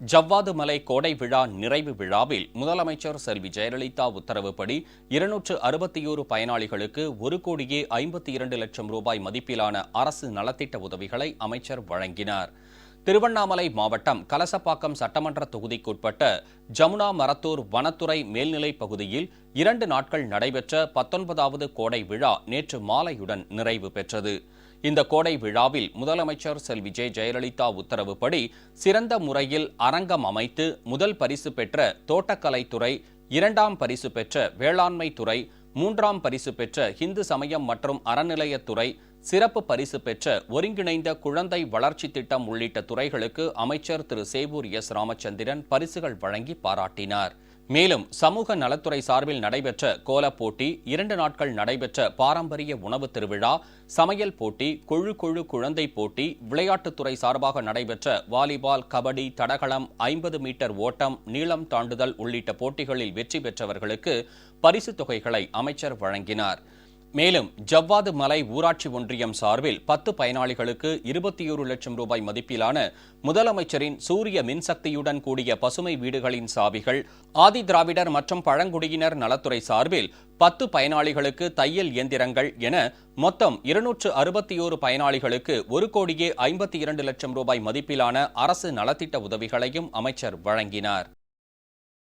ஜவ்வாது மலை கோடை விழா நிறைவு விழாவில் முதலமைச்சர் செல்வி ஜெயலலிதா உத்தரவுப்படி இருநூற்று அறுபத்தி ஓரு பயனாளிகளுக்கு ஒரு கோடியே ஐம்பத்தி இரண்டு லட்சம் ரூபாய் மதிப்பிலான அரசு நலத்திட்ட உதவிகளை அமைச்சர் வழங்கினார். திருவண்ணாமலை மாவட்டம் கலசப்பாக்கம் சட்டமன்ற தொகுதிக்குட்பட்ட ஜமுனா மரத்தூர் வனத்துறை மேல்நிலைப் பகுதியில் இரண்டு நாட்கள் நடைபெற்ற பத்தொன்பதாவது கோடை விழா நேற்று மாலையுடன் நிறைவு பெற்றது. இந்த கோடை விழாவில் முதலமைச்சர் செல்வி ஜெ ஜெயலலிதா உத்தரவுப்படி சிறந்த முறையில் அரங்கம் அமைத்து முதல் பரிசு பெற்ற தோட்டக்கலைத்துறை இரண்டாம் பரிசு பெற்ற வேளாண்மை துறை மூன்றாம் பரிசு பெற்ற இந்து சமயம் மற்றும் அறநிலையத்துறை சிறப்பு பரிசு பெற்ற ஒருங்கிணைந்த குழந்தை வளர்ச்சி திட்டம் உள்ளிட்ட துறைகளுக்கு அமைச்சர் திரு. சேவூர் எஸ். ராமச்சந்திரன் பரிசுகள் வழங்கி பாராட்டினார். மேலும் சமூக நலத்துறை சார்பில் நடைபெற்ற கோலப் போட்டி இரண்டு நாட்கள் நடைபெற்ற பாரம்பரிய உணவு திருவிழா சமையல் போட்டி குழு குழு குழந்தை போட்டி விளையாட்டுத்துறை சார்பாக நடைபெற்ற வாலிபால் கபடி தடகளம் ஐம்பது மீட்டர் ஓட்டம் நீளம் தாண்டுதல் உள்ளிட்ட போட்டிகளில் வெற்றி பெற்றவர்களுக்கு பரிசுத் தொகைகளை அமைச்சர் வழங்கினார். மேலும் ஜவ்வாது மலை ஊராட்சி ஒன்றியம் சார்பில் பத்து பயனாளிகளுக்கு இருபத்தி ஒரு லட்சம் ரூபாய் மதிப்பிலான முதலமைச்சரின் சூரிய மின்சக்தியுடன் கூடிய பசுமை வீடுகளின் சாவிகள் ஆதி திராவிடர் மற்றும் பழங்குடியினர் நலத்துறை சார்பில் பத்து பயனாளிகளுக்கு தையல் இயந்திரங்கள் என மொத்தம் இருநூற்று அறுபத்தி ஓரு பயனாளிகளுக்கு ஒரு கோடியே ஐம்பத்தி இரண்டு லட்சம் ரூபாய் மதிப்பிலான அரசு நலத்திட்ட உதவிகளையும் அமைச்சர் வழங்கினார்.